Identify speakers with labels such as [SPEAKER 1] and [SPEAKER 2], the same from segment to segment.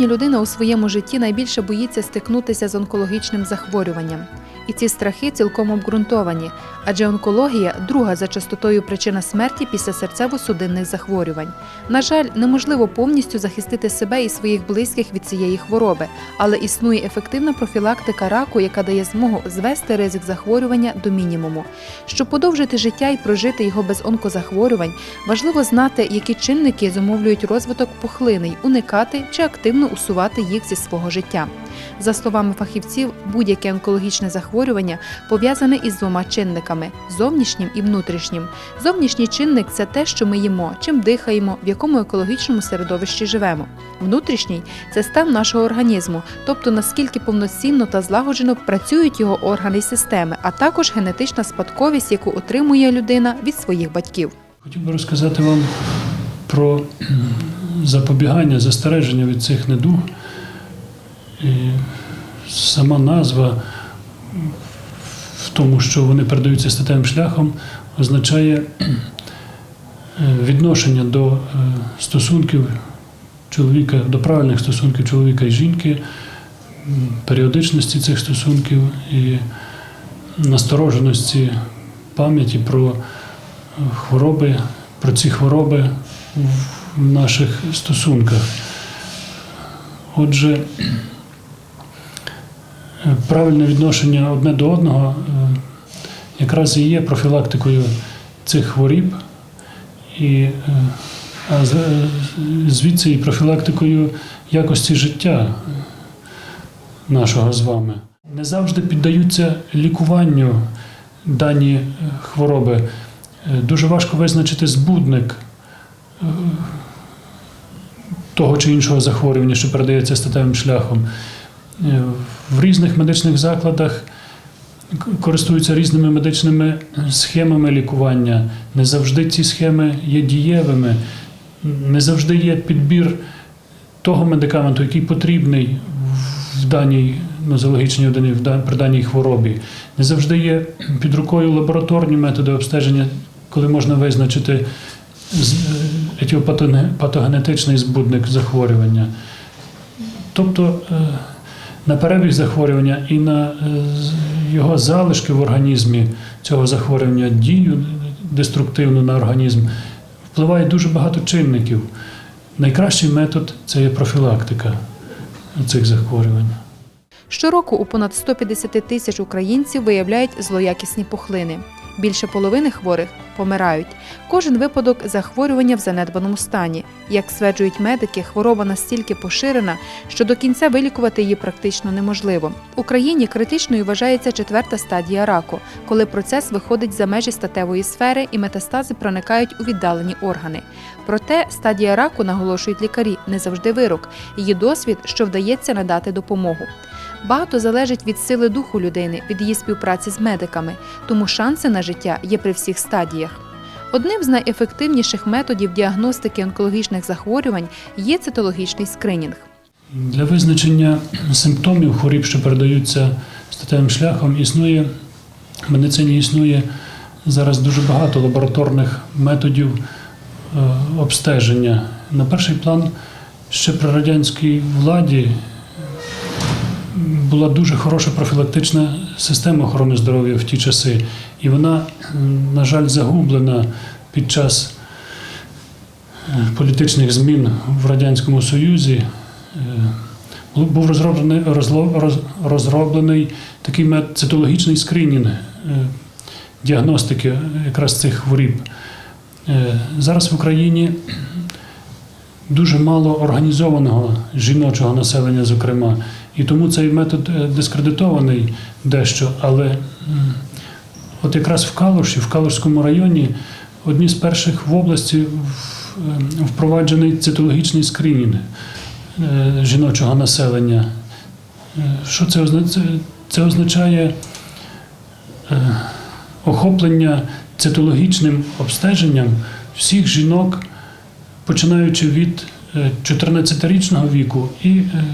[SPEAKER 1] Сьогодні людина у своєму житті найбільше боїться стикнутися з онкологічним захворюванням. І ці страхи цілком обґрунтовані, адже онкологія друга за частотою причина смерті після серцево-судинних захворювань. На жаль, неможливо повністю захистити себе і своїх близьких від цієї хвороби, але існує ефективна профілактика раку, яка дає змогу звести ризик захворювання до мінімуму. Щоб подовжити життя і прожити його без онкозахворювань, важливо знати, які чинники зумовлюють розвиток пухлини й уникати чи активно усувати їх зі свого життя. За словами фахівців, будь-яке онкологічне захворювання пов'язане із двома чинниками зовнішнім і внутрішнім. Зовнішній чинник це те, що ми їмо, чим дихаємо, в якому екологічному середовищі живемо. Внутрішній це стан нашого організму, тобто наскільки повноцінно та злагоджено працюють його органи й системи, а також генетична спадковість, яку отримує людина від своїх батьків.
[SPEAKER 2] Хотів би розказати вам про запобігання, застереження від цих недуг. І сама назва в тому, що вони передаються статевим шляхом, означає е, відношення до е, стосунків чоловіка, до правильних стосунків чоловіка і жінки, періодичності цих стосунків і настороженості пам'яті про хвороби, про ці хвороби в наших стосунках. Отже, правильне відношення одне до одного е, якраз і є профілактикою цих хворіб, і, е, а е, звідси і профілактикою якості життя нашого з вами. Не завжди піддаються лікуванню дані хвороби. Дуже важко визначити збудник того чи іншого захворювання, що передається статевим шляхом. Е, В різних медичних закладах користуються різними медичними схемами лікування. Не завжди ці схеми є дієвими, не завжди є підбір того медикаменту, який потрібний в даній нозологічній одині, при даній хворобі. Не завжди є під рукою лабораторні методи обстеження, коли можна визначити етіопатогенетичний збудник захворювання. Тобто е, на перебіг захворювання і на е, його залишки в організмі цього захворювання, дію деструктивну на організм, впливає дуже багато чинників. Найкращий метод це є профілактика цих захворювань.
[SPEAKER 1] Щороку у понад 150 тисяч українців виявляють злоякісні пухлини. Більше половини хворих помирають. Кожен випадок захворювання в занедбаному стані. Як стверджують медики, хвороба настільки поширена, що до кінця вилікувати її практично неможливо. В Україні критичною вважається четверта стадія раку, коли процес виходить за межі статевої сфери і метастази проникають у віддалені органи. Проте стадія раку, наголошують лікарі, не завжди вирок. Її досвід, що вдається надати допомогу. Багато залежить від сили духу людини, від її співпраці з медиками, тому шанси на життя є при всіх стадіях. Одним з найефективніших методів діагностики онкологічних захворювань є цитологічний скринінг.
[SPEAKER 2] Для визначення симптомів хворіб, що передаються статевим шляхом, існує в медицині існує зараз дуже багато лабораторних методів е, обстеження. На перший план ще при радянській владі була дуже хороша профілактична система охорони здоров'я в ті часи, і вона, на жаль, загублена під час е, політичних змін в Радянському Союзі. Е, Був розроблений, розроблений такий цитологічний скринінг е, діагностики якраз цих хворіб. Зараз в Україні дуже мало організованого жіночого населення, зокрема, і тому цей метод е, дискредитований дещо. Але от якраз в Калуші, в Калушському районі, одні з перших в області е, впроваджений цитологічний скринінг е, жіночого населення. Е, Що це означає? Це означає охоплення цитологічним обстеженням всіх жінок, починаючи від е, 14-річного віку і е,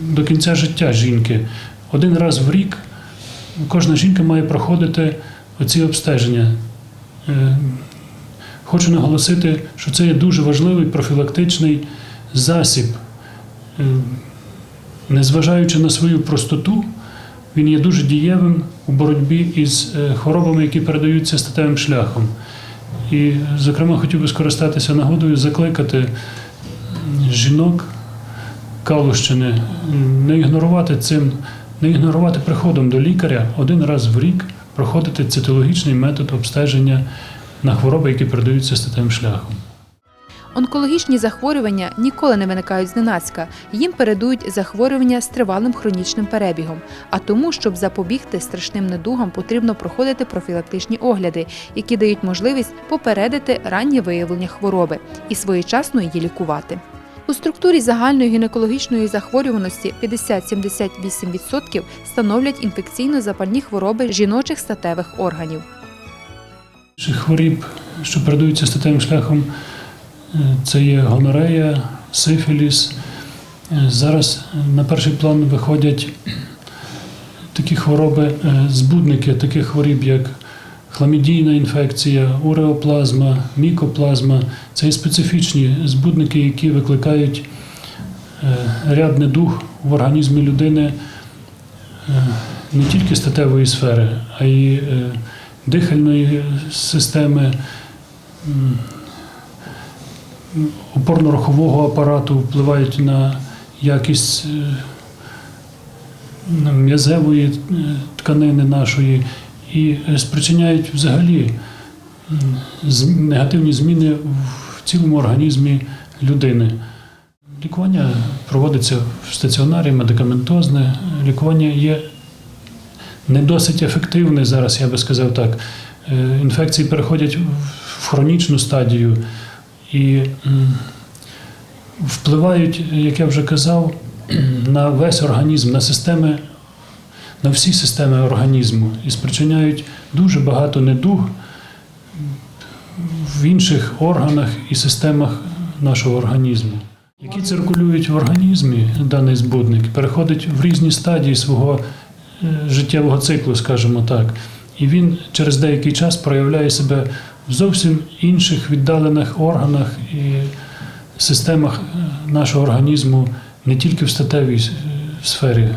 [SPEAKER 2] до кінця життя жінки. Один раз в рік кожна жінка має проходити оці обстеження. Е, Хочу наголосити, що це є дуже важливий профілактичний засіб е, незважаючи на свою простоту, він є дуже дієвим у боротьбі із е, хворобами, які передаються статевим шляхом. І, зокрема, хотів би скористатися нагодою закликати жінок Калущини не ігнорувати цим, не ігнорувати приходом до лікаря один раз в рік проходити цитологічний метод обстеження на хвороби, які передаються статевим шляхом.
[SPEAKER 1] Онкологічні захворювання ніколи не виникають зненацька. Їм передують захворювання з тривалим хронічним перебігом. А тому, щоб запобігти страшним недугам, потрібно проходити профілактичні огляди, які дають можливість попередити раннє виявлення хвороби і своєчасно її лікувати. У структурі загальної гінекологічної захворюваності 50-78% становлять інфекційно-запальні хвороби жіночих статевих органів.
[SPEAKER 2] Хворіб, що передаються статевим шляхом, це є гонорея, сифіліс. Е, Зараз е, на перший план виходять такі хвороби, е, збудники таких хворіб, як хламідійна інфекція, уреоплазма, мікоплазма. Це є специфічні збудники, які викликають е, ряд недуг в організмі людини не тільки статевої сфери, а й дихальної системи, опорно-рухового апарату впливають на якість е, м'язевої е, тканини нашої і е, спричиняють взагалі негативні зміни в цілому організмі людини. Лікування проводиться в стаціонарі, медикаментозне. Лікування є не досить ефективне зараз, я би сказав так. Інфекції переходять в хронічну стадію і впливають, як я вже казав, на весь організм, на системи, на всі системи організму і спричиняють дуже багато недуг в інших органах і системах нашого організму. Які циркулюють в організмі даний збудник, переходить в різні стадії свого е, життєвого циклу, скажімо так. І він через деякий час проявляє себе в зовсім інших віддалених органах і системах е, нашого організму, не тільки в статевій е, сфері.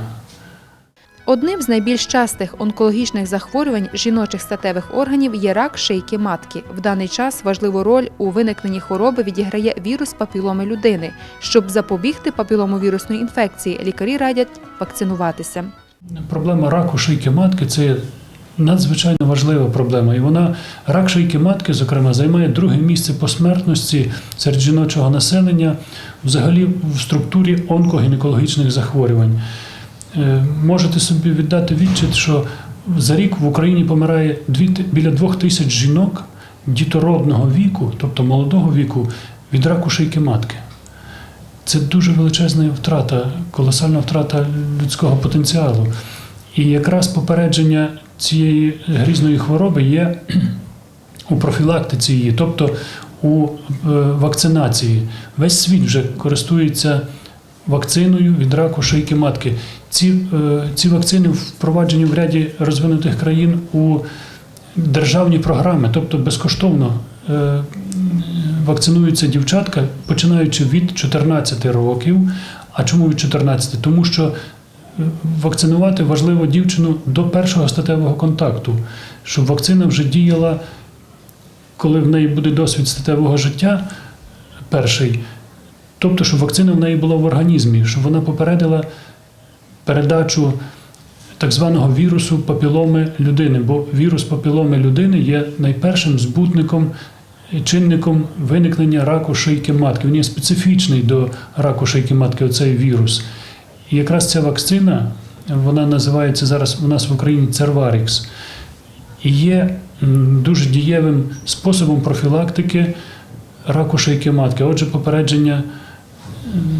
[SPEAKER 1] Одним з найбільш частих онкологічних захворювань жіночих статевих органів є рак шийки матки. В даний час важливу роль у виникненні хвороби відіграє вірус папіломи людини. Щоб запобігти папіломовірусної інфекції, лікарі радять вакцинуватися.
[SPEAKER 2] Проблема раку шийки матки це надзвичайно важлива проблема. І вона, рак шийки матки, зокрема, займає друге місце по смертності серед жіночого населення, взагалі в структурі онкогінекологічних захворювань. Е, Можете собі віддати відчит, що за рік в Україні помирає біля двох тисяч жінок дітородного віку, тобто молодого віку, від раку шийки матки. Це дуже величезна втрата, колосальна втрата людського потенціалу. І якраз попередження цієї грізної хвороби є у профілактиці її, тобто у е, вакцинації. Весь світ вже користується вакциною від раку шийки матки. Ці, е, ці вакцини впроваджені в ряді розвинутих країн у державні програми, тобто безкоштовно е, вакцинуються дівчатка, починаючи від 14 років. А чому від 14? Тому що вакцинувати важливо дівчину до першого статевого контакту, щоб вакцина вже діяла, коли в неї буде досвід статевого життя перший. Тобто, щоб вакцина в неї була в організмі, щоб вона попередила передачу так званого вірусу папіломи людини, бо вірус папіломи людини є найпершим збутником, чинником виникнення раку шийки матки. Він є специфічний до раку шийки матки, оцей вірус. І якраз ця вакцина, вона називається зараз у нас в Україні Церварікс, і є дуже дієвим способом профілактики раку шийки матки. Отже, попередження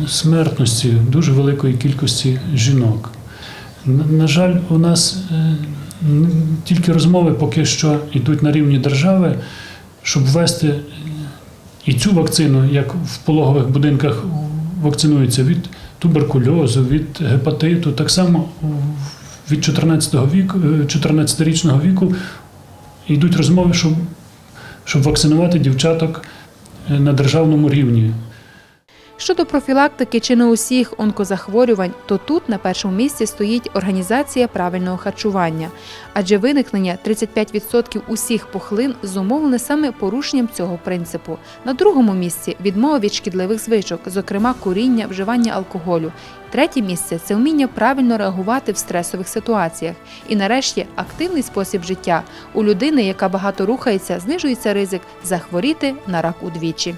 [SPEAKER 2] смертності дуже великої кількості жінок. На жаль, у нас е, тільки розмови поки що йдуть на рівні держави, щоб ввести е, і цю вакцину, як в пологових будинках вакцинуються від туберкульозу, від гепатиту, так само від 14 віку, е, 14-річного віку йдуть розмови, щоб, щоб вакцинувати дівчаток е, на державному рівні.
[SPEAKER 1] Щодо профілактики чи не усіх онкозахворювань, то тут на першому місці стоїть організація правильного харчування, адже виникнення 35% усіх пухлин зумовлене саме порушенням цього принципу. На другому місці відмова від шкідливих звичок, зокрема куріння, вживання алкоголю. Третє місце це вміння правильно реагувати в стресових ситуаціях. І нарешті активний спосіб життя. У людини, яка багато рухається, знижується ризик захворіти на рак удвічі.